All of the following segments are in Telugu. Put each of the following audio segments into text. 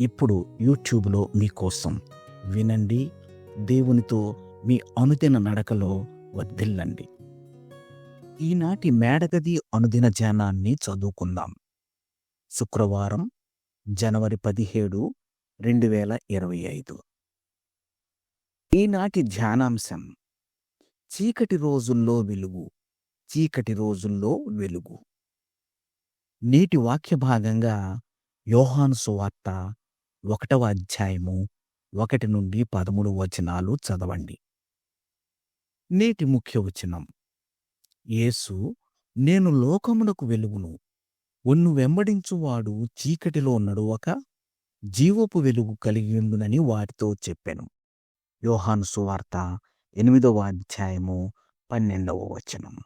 ఇప్పుడు యూట్యూబ్లో మీకోసం వినండి దేవునితో మీ అనుదిన నడకలో వర్ధిల్లండి. ఈనాటి మేడగది అనుదిన ధ్యానాన్ని చదువుకుందాం. శుక్రవారం జనవరి పదిహేడు రెండు వేల ఇరవై ఐదు. ఈనాటి ధ్యానాంశం చీకటి రోజుల్లో వెలుగు చీకటి రోజుల్లో వెలుగు. నేటి వాక్య భాగంగా యోహాను సువార్త ఒకటవ అధ్యాయము ఒకటి నుండి పదమూడు వచనాలు చదవండి. నేటి ముఖ్య వచనం. యేసు నేను లోకమునకు వెలుగును. ఒన్ను వెంబడించువాడు చీకటిలో నడువక జీవపు వెలుగు కలిగిందునని వారితో చెప్పెను. యోహాను సువార్త ఎనిమిదవ అధ్యాయము పన్నెండవ వచనం.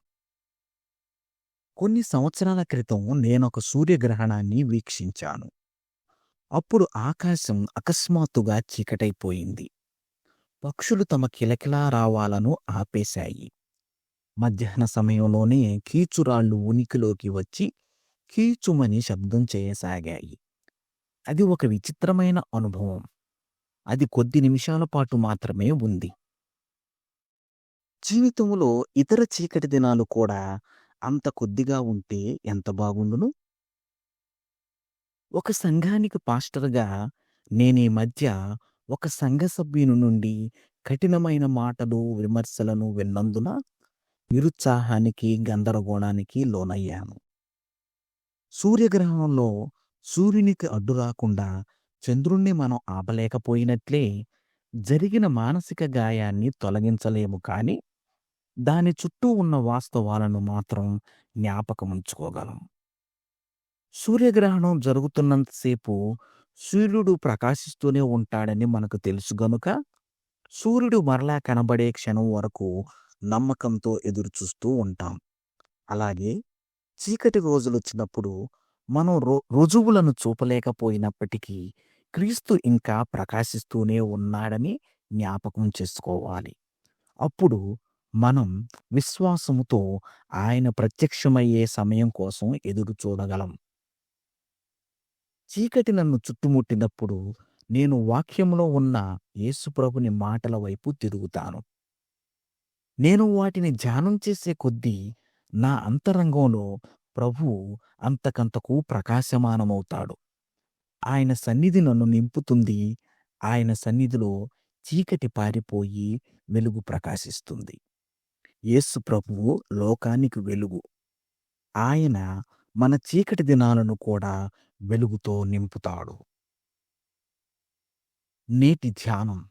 కొన్ని సంవత్సరాల క్రితం నేనొక సూర్యగ్రహణాన్ని వీక్షించాను. అప్పుడు ఆకాశం అకస్మాత్తుగా చీకటైపోయింది. పక్షులు తమ కిలకిలా రావాలను ఆపేశాయి. మధ్యాహ్న సమయంలోనే కీచురాళ్ళు ఉనికిలోకి వచ్చి కీచుమని శబ్దం చేయసాగాయి. అది ఒక విచిత్రమైన అనుభవం. అది కొద్ది నిమిషాల పాటు మాత్రమే ఉంది. జీవితంలో ఇతర చీకటి దినాలు కూడా అంత కొద్దిగా ఉంటే ఎంత బాగుండును? ఒక సంఘానికి పాస్టర్గా నేనీ మధ్య ఒక సంఘ సభ్యుని నుండి కఠినమైన మాటలు విమర్శలను విన్నందున నిరుత్సాహానికి గందరగోళానికి లోనయ్యాను. సూర్యగ్రహణంలో సూర్యునికి అడ్డు రాకుండా చంద్రుణ్ణి మనం ఆపలేకపోయినట్లే జరిగిన మానసిక గాయాన్ని తొలగించలేము కానీ దాని చుట్టూ ఉన్న వాస్తవాలను మాత్రం జ్ఞాపకముంచుకోగలం. సూర్యగ్రహణం జరుగుతున్నంతసేపు సూర్యుడు ప్రకాశిస్తూనే ఉంటాడని మనకు తెలుసు గనుక సూర్యుడు మరలా కనబడే క్షణం వరకు నమ్మకంతో ఎదురుచూస్తూ ఉంటాం. అలాగే చీకటి రోజులు వచ్చినప్పుడు మనం రో రుజువులను చూపలేకపోయినప్పటికీ క్రీస్తు ఇంకా ప్రకాశిస్తూనే ఉన్నాడని జ్ఞాపకం చేసుకోవాలి. అప్పుడు మనం విశ్వాసముతో ఆయన ప్రత్యక్షమయ్యే సమయం కోసం ఎదురు చూడగలం. చీకటి నన్ను చుట్టుముట్టినప్పుడు నేను వాక్యంలో ఉన్న యేసుప్రభుని మాటల వైపు తిరుగుతాను. నేను వాటిని ధ్యానం చేసే కొద్దీ నా అంతరంగంలో ప్రభువు అంతకంతకు ప్రకాశమానమవుతాడు. ఆయన సన్నిధి నన్ను నింపుతుంది. ఆయన సన్నిధిలో చీకటి పారిపోయి వెలుగు ప్రకాశిస్తుంది. యేసు ప్రభువు లోకానికి వెలుగు. ఆయన మన చీకటి దినాలను కూడా వెలుగుతో నింపుతాడు. నేటి ధ్యానం.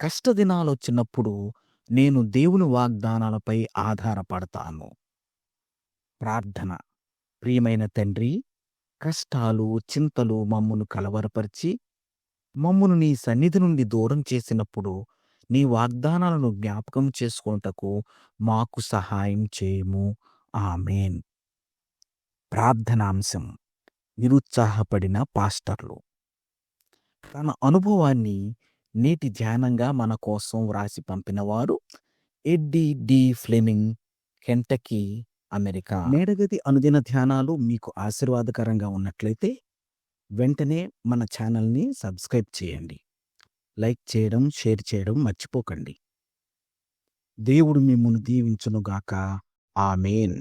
కష్టదినాలొచ్చినప్పుడు నేను దేవుని వాగ్దానాలపై ఆధారపడతాను. ప్రార్థన. ప్రియమైన తండ్రి కష్టాలు చింతలు మమ్మును కలవరపరిచి మమ్మును నీ సన్నిధి నుండి దూరం చేసినప్పుడు నీ వాగ్దానాలను జ్ఞాపకం చేసుకొనుటకు మాకు సహాయం చేయము. ఆమెన్. ప్రార్థనాంశం. నిరుత్సాహపడిన పాస్టర్లు. తన అనుభవాన్ని నేటి ధ్యానంగా మన కోసం వ్రాసి పంపినవారు Eddie D Fleming Kentucky America. మేడగది అనుదిన ధ్యానాలు మీకు ఆశీర్వాదకరంగా ఉన్నట్లయితే వెంటనే మన ఛానల్ని సబ్స్క్రైబ్ చేయండి. లైక్ చేయడం షేర్ చేయడం మర్చిపోకండి. దేవుడు మిమ్మల్ని దీవించునుగాక. ఆమెన్.